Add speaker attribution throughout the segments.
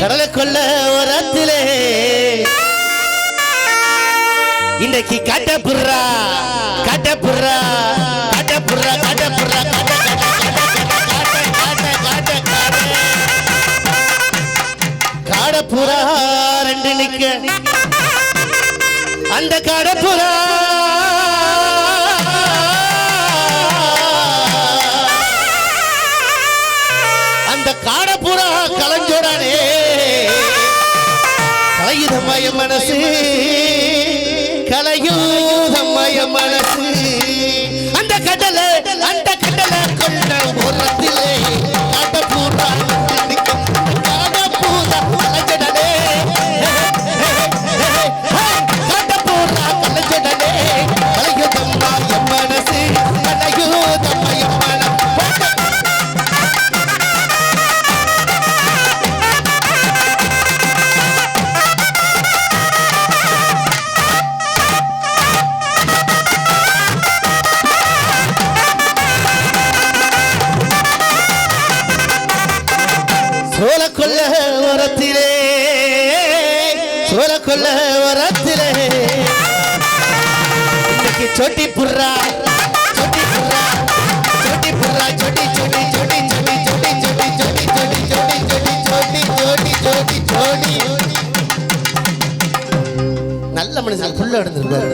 Speaker 1: கடலுக்குள்ள ஓரத்திலே. இன்னைக்கு காட்ட புர்ரா காட்ட புர்ரா காட்ட புர்ரா காட்ட புர்ரா காட்ட காட்ட காட்ட காட்ட காடப்புறா ரெண்டு நிக்க. அந்த காடப்புறா அந்த காடப்புறா கலஞ்சோடானே கலையுதமய மனசு. கலையூதமய மனசு. சோழக்கொல்ல வரத்திலே இன்னைக்கு சொட்டி புர்ரா சொட்டி புர்ரா சொட்டி புர்ரா சொட்டி சொட்டி சொட்டி சொட்டி சொட்டி சொட்டி சொட்டி சொட்டி சொட்டி சொட்டி சொட்டி சொட்டி சொட்டி நல்ல மனுஷன் புள்ள எடுத்துருப்பாரு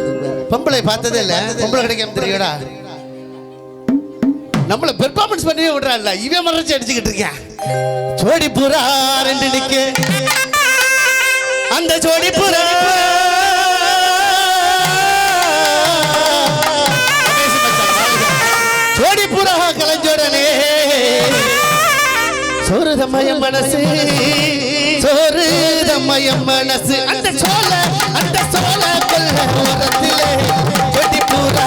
Speaker 1: பொம்பளை பார்த்ததே இல்ல பொம்பளை கிடைக்காம தெரியுடா நம்மள பெர்ஃபார்மன்ஸ் பண்ணவே விடுறா இல்ல இவன் மறைச்சு அடிச்சுக்கிட்டு இருக்கேன் ஜோடி புறா ரெண்டு நிக்க அந்த ஜோடி புறா. ஜோடி புறா கலைஞ்சோடனே சோறு மனசு. சோறு மனசு. அந்த சோழ அந்த சோழ கொல்ல ஓரத்திலே. ஜோடி புறா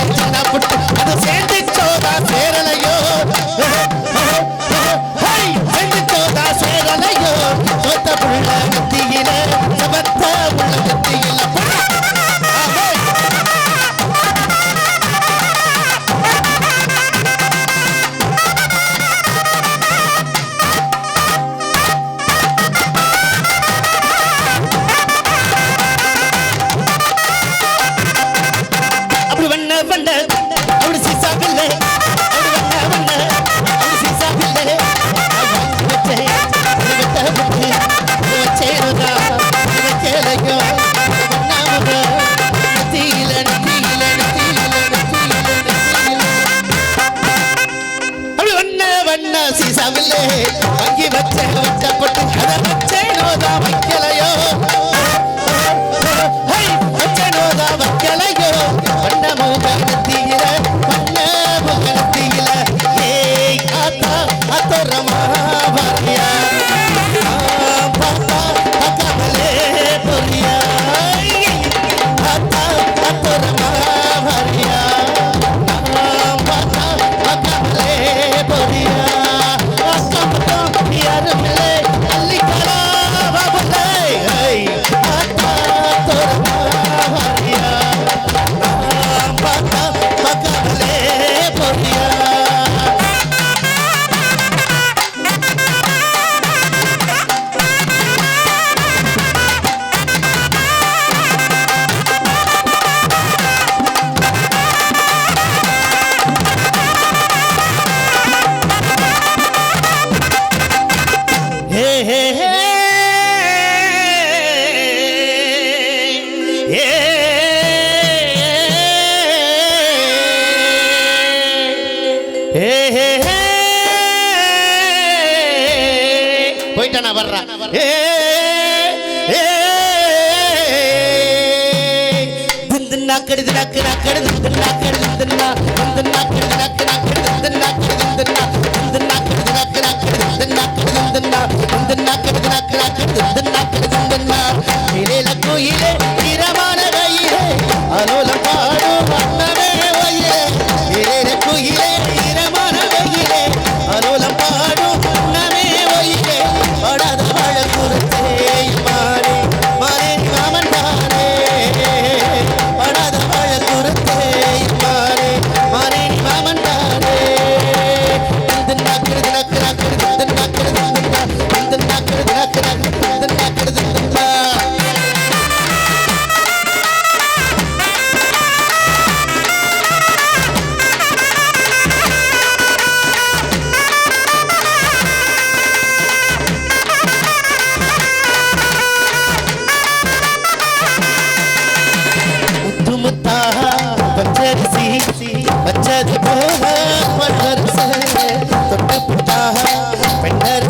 Speaker 1: ले நான் வர்றேன் கடுது நக்கு நக்கடுது நக்கடுது நக்கு நக்கடுது நக்கு நக்கடுது நக்கடுது நக்கடுது நக்கடுது நக்கடுது நக்கடுது கோயிலே I couldn't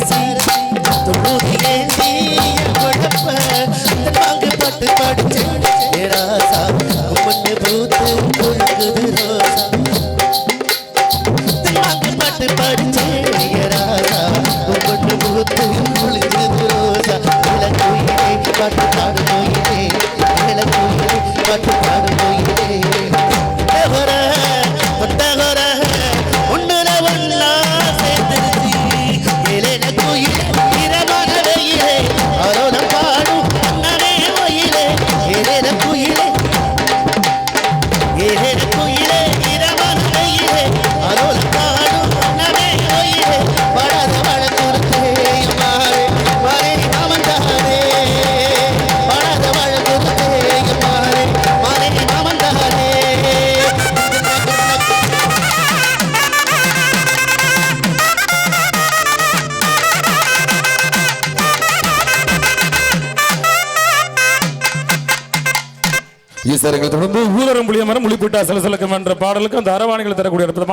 Speaker 1: স্যার তোমরা சார்
Speaker 2: எங்களை தொடர்ந்து ஊதரம் புளிய மரம் முழிப்பிட்டா சில என்ற பாடலுக்கு அந்த அரவாணிகளை தரக்கூடிய அற்புதமான